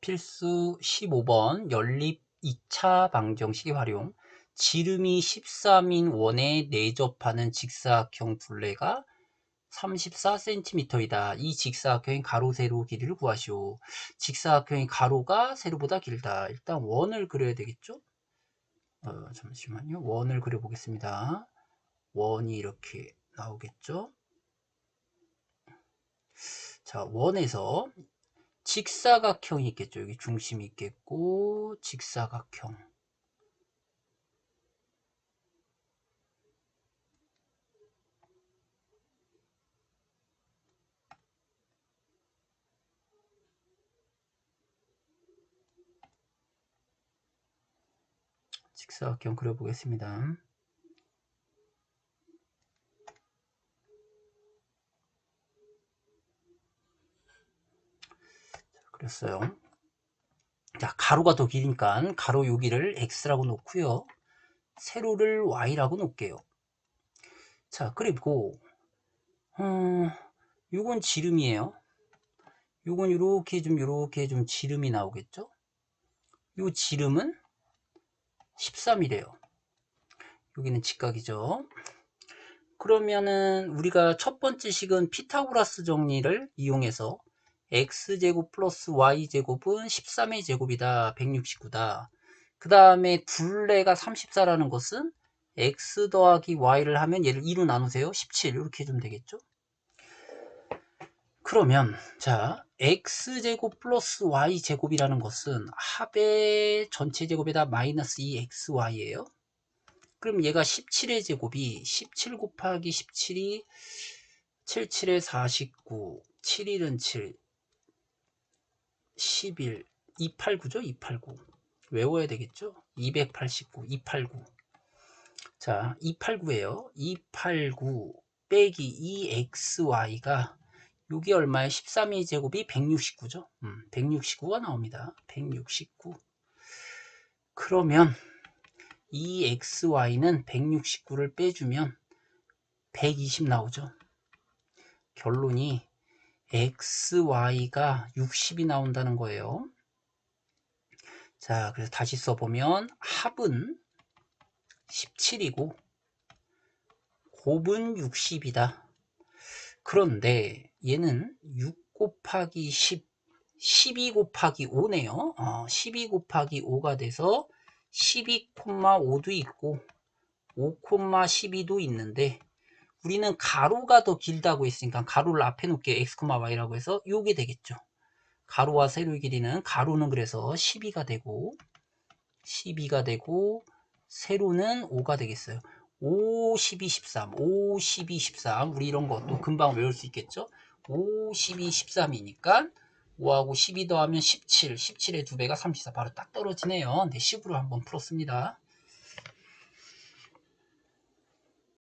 필수 15번 연립 2차 방정식의 활용 지름이 13인 원에 내접하는 직사각형 둘레가 34cm이다. 이 직사각형의 가로, 세로 길이를 구하시오. 직사각형의 가로가 세로보다 길다. 일단 원을 그려야 되겠죠? 어, 잠시만요. 원을 그려보겠습니다. 원이 이렇게 나오겠죠? 자, 원에서 직사각형이 있겠죠. 여기 중심이 있겠고, 직사각형. 직사각형 그려보겠습니다. 그렸어요. 자, 가로가 더 기니까 가로 여기를 x라고 놓고요. 세로를 y라고 놓을게요. 자, 그리고 음, 요건 지름이에요. 요건 이렇게 좀 이렇게 좀 지름이 나오겠죠? 요 지름은 13이래요. 여기는 직각이죠. 그러면은 우리가 첫 번째 식은 피타고라스 정리를 이용해서 x제곱 플러스 y제곱은 13의 제곱이다. 169다. 그 다음에 둘레가 34라는 것은 x 더하기 y를 하면 얘를 2로 나누세요. 17 이렇게 해주면 되겠죠. 그러면 자 x제곱 플러스 y제곱이라는 것은 합의 전체 제곱에다 마이너스 2xy예요. 그럼 얘가 17의 제곱이 17 곱하기 17이 77에 49, 7일은 7, 11, 289죠? 289. 외워야 되겠죠? 289, 289. 자, 289예요. 289 빼기 2xy가 여기 얼마에 13의 제곱이 169죠? 음, 169가 나옵니다. 169. 그러면 이 xy는 169를 빼주면 120 나오죠. 결론이 xy가 60이 나온다는 거예요. 자, 그래서 다시 써보면 합은 17이고 곱은 60이다. 그런데 얘는 6 곱하기 10, 12 곱하기 5네요. 어, 12 곱하기 5가 돼서 12,5도 있고 5,12도 있는데 우리는 가로가 더 길다고 했으니까 가로를 앞에 놓게 x, y라고 해서 요게 되겠죠. 가로와 세로의 길이는 가로는 그래서 12가 되고 12가 되고 세로는 5가 되겠어요. 5, 12, 13, 5, 12, 13 우리 이런 것도 금방 외울 수 있겠죠. 5, 12, 13이니까 5하고 12 더하면 17, 17의 2배가 34 바로 딱 떨어지네요. 근데 10으로 한번 풀었습니다.